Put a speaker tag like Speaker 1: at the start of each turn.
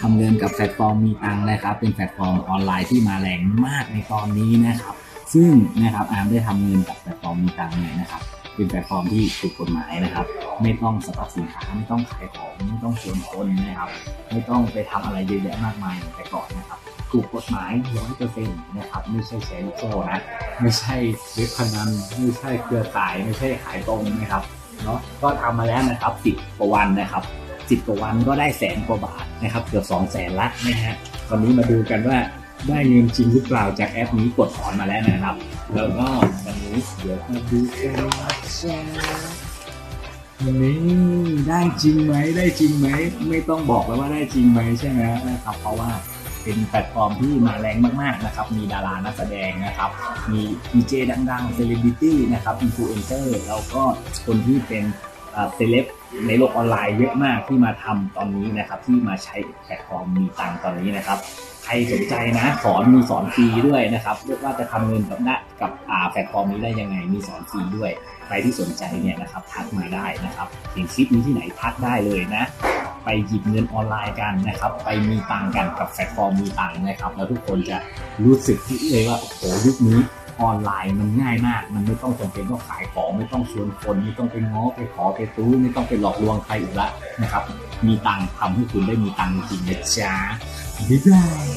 Speaker 1: ทำเงินกับแพลตฟอร์มมีตังนะครับ เป็นแพลตฟอร์มออนไลน์ที่มาแรงมากในตอนนี้นะครับ ซึ่งนะครับอาร์มได้ทำเงินกับแพลตฟอร์มมีตังเนี่ยนะครับ เป็นแพลตฟอร์มที่ถูกกฎหมายนะครับ ไม่ต้องสต็อกสินค้าไม่ต้องขายของไม่ต้องชวนคนนะครับ ไม่ต้องไปทำอะไรเยอะแยะมากมายแต่ก่อนนะครับถูกกฎหมายร้อยเปอร์เซ็นต์นะครับไม่ใช่แชร์ลูกโซ่นะไม่ใช่เว็บพนันไม่ใช่เครือข่ายไม่ใช่ขายตรงนะครับเนาะก็ทำมาแล้วนะครับสิบกว่าวันนะครับ สิบกว่าวันก็ได้แสนกว่าบาทนะครับเกือบสองแสนละนะฮะวันนี้มาดูกันว่าได้เงินจริงหรือเปล่าจากแอปนี้กดถอนมาแล้วนะครับ แล้วก็วันนี้เดี๋ยวมาดูกันนะจ๊ะนี่ได้จริงไหมได้จริงไหมไม่ต้องบอกแล้วว่าได้จริงไหมใช่ไหมนะครับเพราะว่าเป็นแพลตฟอร์มที่มาแรงมากๆนะครับ มีดารานักแสดงนะครับ มีดีเจดังๆเซเลบริตี้นะครับอินฟลูเอนเซอร์แล้วก็คนที่เป็น เซเลบในโลกออนไลน์เยอะมากที่มาทำตอนนี้นะครับที่มาใช้แพลตฟอร์มมีตังตอนนี้นะครับใครสนใจนะสอนมีสอนฟรีด้วยนะครับเรียกว่าจะทำเงินกับได้กับแพลตฟอร์มนี้ได้ยังไงมีสอนฟรีด้วย ใครที่สนใจเนี่ยนะครับทักมาได้นะครับเห็นคลิปนี้ที่ไหนทักได้เลยนะ ไปหยิบเงินออนไลน์กันนะครับ ไปมีตังกันกับแพลตฟอร์มมีตังนะครับ แล้วทุกคนจะรู้สึกที่เลยว่าโอ้โหยุคนี้ ออนไลน์มันง่ายมาก มันไม่ต้องจำเป็นต้องขายของไม่ต้องชวนคน ไม่ต้องไปง้อไปขอไปตื้อไม่ต้องไปหลอกลวงใครอีกละนะครับ มีตังค์ทำให้คุณได้มีตังค์จริงนะจ๊ะบ๊ายบาย